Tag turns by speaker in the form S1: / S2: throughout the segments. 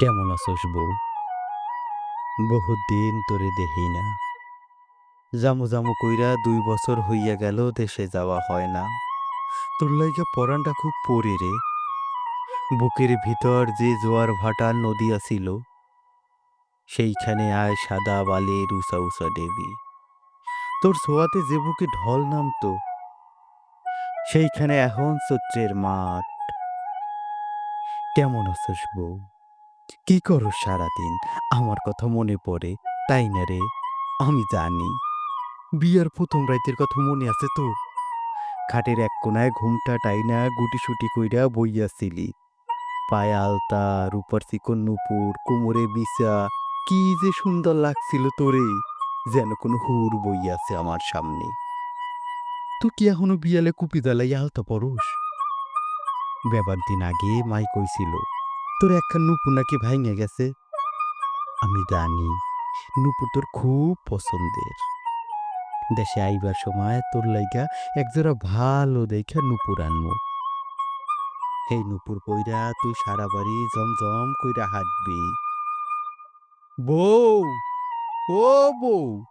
S1: কেমন আছোস বউ? বহুদিন তোরে দেখি না। জামু জামু কইরা দুই বছর হইয়া গেল দেশে যাওয়া হয় না। তোর লাইগা পরানটা খুব পড়ে রে। বুকের ভিতর যে জোয়ার ভাটার নদী আছিল, সেইখানে আয় সাদা বালির উষা উষা দেবী। তোর ছোয়াতে যে বুকে ঢল নামতো, সেইখানে এখন চৈত্রের মাঠ। কেমন আছিস বউ? কি করো সারাদিন? আমার কথা মনে পড়ে, তাই না রে? আমি জানি। বিয়ার প্রথম রাইতের কথা মনে আছে তো? খাটের এক কোনায় ঘুমটা টাইনা গুটি সুটি কইরা বইয়াছিলি পায়ে আলতা, রূপার চিকন নুপুর, কোমরে বিছা, কি যে সুন্দর লাগছিল তোরে, যেন কোনো হুর বইয়াছে আমার সামনে। তুই কি এখনও বিয়ালে কুপি জ্বালাই আলতা পরস? বেবার দিন আগে মাই কইছিল তোর একখান নুপুর নাকি ভাঙে গেছে। আমি জানি, নুপুর তোর খুব পছন্দের। দেশে আইবার সময় তোর লাইগা একজোড়া ভালো দেখে নুপুর আনব এই নুপুর কইরা তুই সারা বাড়ি জমজম কইরা হাঁটবি। বউ, ও বউ,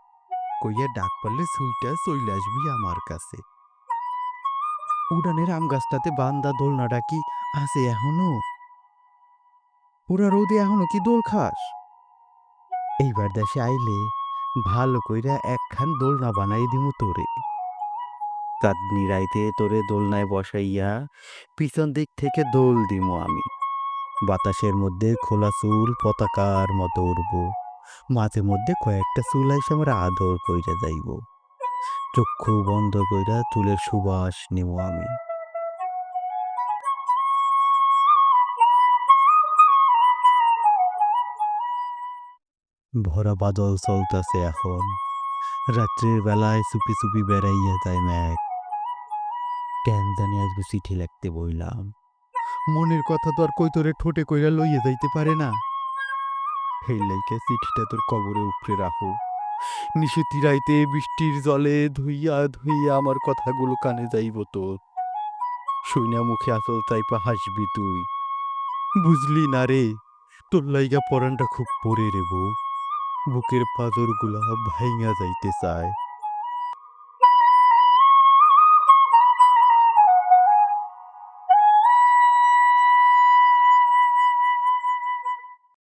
S1: কইয়া ডাক পারলে সুইটা চইলে আসবি আমার কাছে। উড়ানের আম গাছটাতে বান্দা দোলনাটা কি আছে এখনও? পুরা রোদে এখনও কি দোল খাস? এইবার দেশে আইলে ভালো কইরা একখান দোলনা বানাই দিমু তোরে। চাঁদনি রাইতে তোরে দোলনায় বসাইয়া পিছন দিক থেকে দোল দিমু আমি। বাতাসের মধ্যে খোলা চুল পতাকার মতো উড়ব। মাঝে মধ্যে কয়েকটা চুল আইসে আমরা আদর কইরা যাইব। চক্ষু বন্ধ কইরা চুলের সুবাস নিমু আমি। ভরা বাদল চলতেছে এখন। রাত্রের বেলায় চুপি চুপি বেড়াইয়া যায় ম্যাক কেন জানি আজকে চিঠি লিখতে বইলাম। মনের কথা তো আর কই তোরে ঠোঁটে কইরা লইয়া যাইতে পারে না। সেই লাইকে, চিঠিটা তোর কবরে উপরে রাখো। নিশুতি রাইতে বৃষ্টির জলে ধুইয়া ধুইয়া আমার কথাগুলো কানে যাইব তোর শুইনা মুখে আসল চাইপা হাসবি তুই। বুঝলি না রে, তোর লাইগা পরানটা খুব পরে রে বউ। বুকের পাথরগুলা ভাইঙা যাইতে চায়